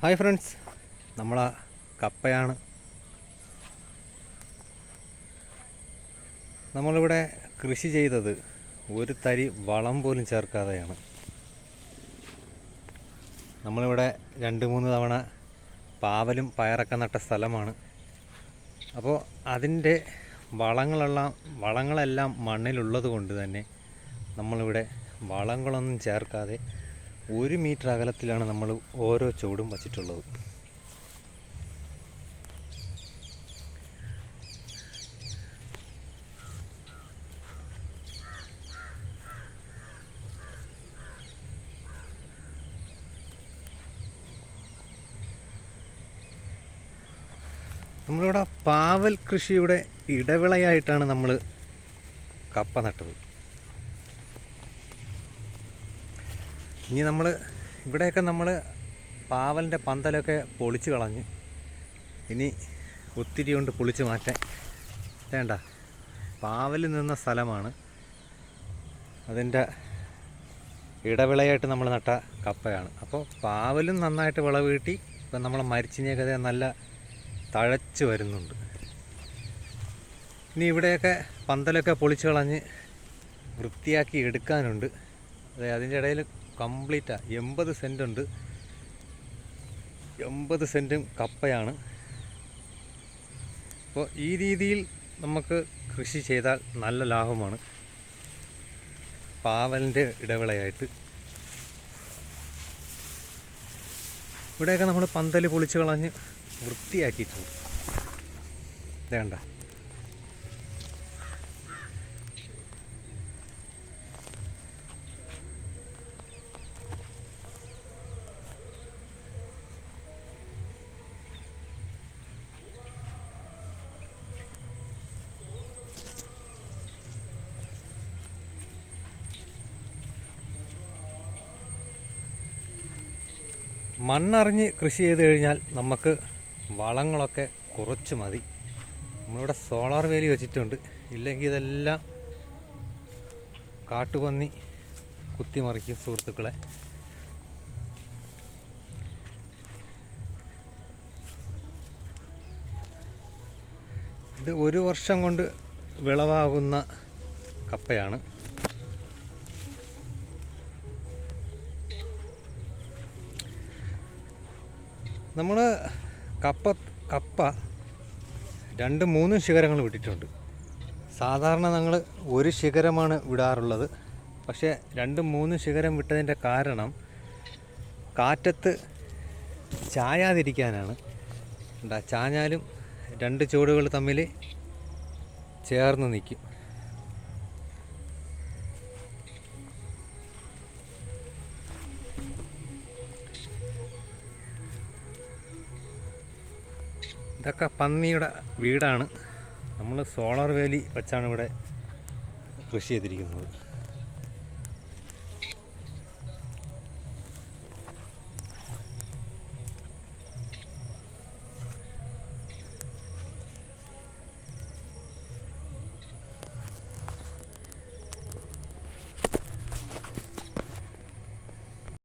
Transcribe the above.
Hi friends. നമ്മളെ കപ്പയാണ്. നമ്മളിവിടെ കൃഷി ചെയ്തത് ഒരു തരി വളം പോലും ചേർക്കാതെയാണ്. നമ്മളിവിടെ രണ്ട് മൂന്ന് തവണ പാവലും പയറൊക്കെ നട്ട സ്ഥലമാണ്. അപ്പോൾ അതിന്റെ വളങ്ങളെല്ലാം വളങ്ങളെല്ലാം മണ്ണിലുള്ളത് കൊണ്ട് തന്നെ നമ്മളിവിടെ വളങ്ങളൊന്നും ചേർക്കാതെ ഒരു മീറ്റർ അകലത്തിലാണ് നമ്മൾ ഓരോ ചുവടും വച്ചിട്ടുള്ളത്. നമ്മളിവിടെ പാവൽ കൃഷിയുടെ ഇടവിളയായിട്ടാണ് നമ്മൾ കപ്പ നട്ടത്. ഇനി നമ്മൾ ഇവിടെയൊക്കെ നമ്മൾ പാവലിന്റെ പന്തലൊക്കെ പൊളിച്ച് കളഞ്ഞ് ഇനി ഒത്തിരി കൊണ്ട് പൊളിച്ച് മാറ്റാൻ വേണ്ട. പാവൽ നിന്ന സ്ഥലമാണ്. അതിന്റെ ഇടവിളയായിട്ട് നമ്മൾ നട്ട കപ്പയാണ്. അപ്പോൾ പാവലും നന്നായിട്ട് വിളവ് കിട്ടി ഇപ്പം നമ്മൾ മരിച്ചിനെയൊക്കെ നല്ല തഴച്ച് വരുന്നുണ്ട്. ഇനി ഇവിടെയൊക്കെ പന്തലൊക്കെ പൊളിച്ച് കളഞ്ഞ് വൃത്തിയാക്കി എടുക്കാനുണ്ട്. അതെ അതിന്റെ ഇടയിൽ കംപ്ലീറ്റാണ് എൺപത് സെന്റ് ഉണ്ട്. എൺപത് സെന്റും കപ്പയാണ്. അപ്പോൾ ഈ രീതിയിൽ നമുക്ക് കൃഷി ചെയ്താൽ നല്ല ലാഭമാണ്. പാവലിന്റെ ഇടവിളയായിട്ട്. ഇവിടെയൊക്കെ നമ്മൾ പന്തൽ പൊളിച്ച് കളഞ്ഞ് വൃത്തിയാക്കിയിട്ടുണ്ട്. വേണ്ട മണ്ണറിഞ്ഞ് കൃഷി ചെയ്ത് കഴിഞ്ഞാൽ നമുക്ക് വളങ്ങളൊക്കെ കുറച്ച് മതി. നമ്മളിവിടെ സോളാർ വേലി വെച്ചിട്ടുണ്ട്. ഇല്ലെങ്കിൽ ഇതെല്ലാം കാട്ടുപന്നി കുത്തിമറിക്കും സുഹൃത്തുക്കളെ. ഇത് ഒരു വർഷം കൊണ്ട് വിളവാകുന്ന കപ്പയാണ്. നമ്മൾ കപ്പ കപ്പ രണ്ട് മൂന്നും ശിഖരങ്ങൾ വിട്ടിട്ടുണ്ട്. സാധാരണ ഞങ്ങൾ ഒരു ശിഖരമാണ് വിടാറുള്ളത്. പക്ഷേ രണ്ട് മൂന്ന് ശിഖരം വിട്ടതിന്റെ കാരണം കാറ്റത്ത് ചായാതിരിക്കാനാണ്. എന്താ ചാഞ്ഞാലും രണ്ട് ചുവടുകൾ തമ്മിൽ ചേർന്ന് നിൽക്കും. ഇതൊക്കെ പന്നിയുടെ വീടാണ്. നമ്മൾ സോളാർ വേലി വെച്ചാണ് ഇവിടെ കൃഷി ചെയ്തിരിക്കുന്നത്.